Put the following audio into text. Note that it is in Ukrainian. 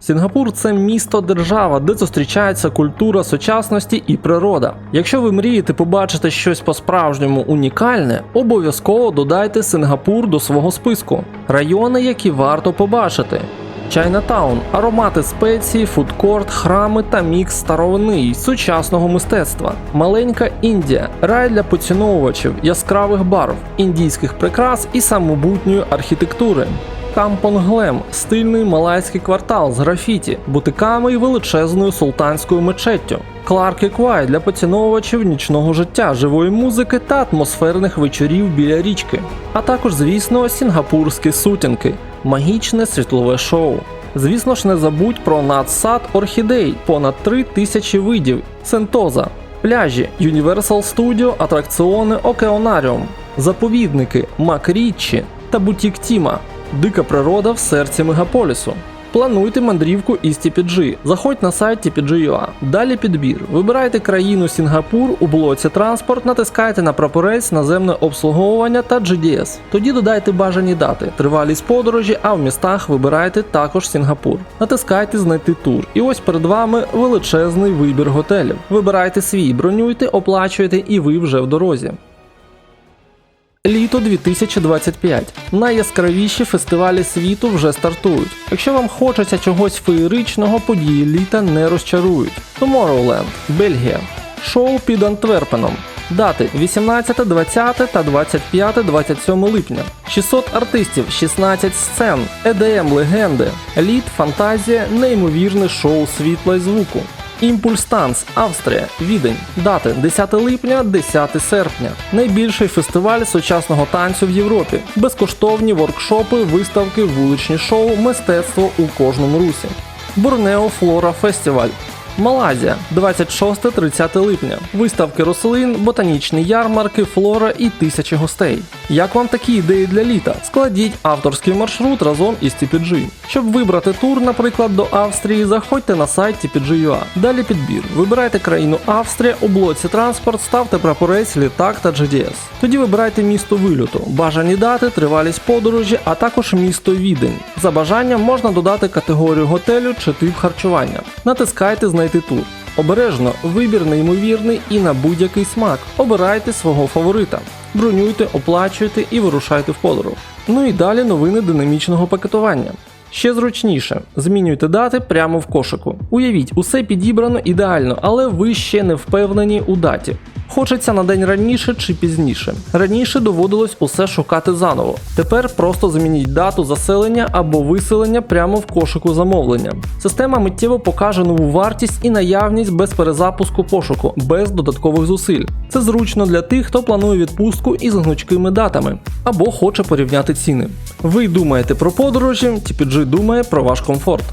Сінгапур це місто держава, де зустрічається культура сучасності і природа. Якщо ви мрієте побачити щось по-справжньому унікальне, обов'язково додайте Сингапур до свого списку. Райони, які варто побачити. Чайнатаун, аромати спеції, фудкорт, храми та мікс старовини й сучасного мистецтва. Маленька Індія, рай для поціновувачів, яскравих барв, індійських прикрас і самобутньої архітектури. Кампон Глем стильний малайський квартал з графіті, бутиками і величезною султанською мечеттю. Кларк і Квай для поціновувачів нічного життя, живої музики та атмосферних вечорів біля річки. А також, звісно, сінгапурські сутінки, магічне світлове шоу. Звісно ж, не забудь про надсад орхідей, понад 3 тисячі видів, сентоза, пляжі, Universal Studio, атракціони Океонаріум, заповідники, Мак Річчі та бутік Тіма. Дика природа в серці мегаполісу. Плануйте мандрівку із TPG. Заходь на сайт TPG.ua. Далі підбір. Вибирайте країну Сінгапур у блоці транспорт, натискайте на прапорець наземне обслуговування та GDS. Тоді додайте бажані дати, тривалість подорожі, а в містах вибирайте також Сінгапур. Натискайте знайти тур. І ось перед вами величезний вибір готелів. Вибирайте свій, бронюйте, оплачуйте, і ви вже в дорозі. Літо 2025. Найяскравіші фестивалі світу вже стартують. Якщо вам хочеться чогось феєричного, події літа не розчарують. Tomorrowland, Бельгія. Шоу під Антверпеном. Дати 18, 20 та 25-27 липня. 600 артистів, 16 сцен, EDM легенди, лід, фантазія, неймовірне шоу світла й звуку. Імпульс Танц, Австрія, Відень. Дати 10 липня, 10 серпня. Найбільший фестиваль сучасного танцю в Європі. Безкоштовні воркшопи, виставки, вуличні шоу, мистецтво у кожному русі. Борнео Флора Фестиваль. Малайзія 26-30 липня. Виставки рослин, ботанічні ярмарки, флора і тисячі гостей. Як вам такі ідеї для літа? Складіть авторський маршрут разом із TPG. Щоб вибрати тур, наприклад, до Австрії, заходьте на сайт TPG.ua. Далі підбір. Вибирайте країну Австрія, у блоці транспорт, ставте прапорець, літак та GDS. Тоді вибирайте місто вильоту, бажані дати, тривалість подорожі, а також місто Відень. За бажанням можна додати категорію готелю чи тип харчування. Натискайте знайти тур. Обережно, вибір неймовірний і на будь-який смак. Обирайте свого фаворита. Бронюйте, оплачуйте і вирушайте в подорож. Ну і далі новини динамічного пакетування. Ще зручніше, змінюйте дати прямо в кошику. Уявіть, усе підібрано ідеально, але ви ще не впевнені у даті. Хочеться на день раніше чи пізніше. Раніше доводилось усе шукати заново. Тепер просто змініть дату заселення або виселення прямо в кошику замовлення. Система миттєво покаже нову вартість і наявність без перезапуску пошуку, без додаткових зусиль. Це зручно для тих, хто планує відпустку із гнучкими датами або хоче порівняти ціни. Ви думаєте про подорожі, TPG думає про ваш комфорт.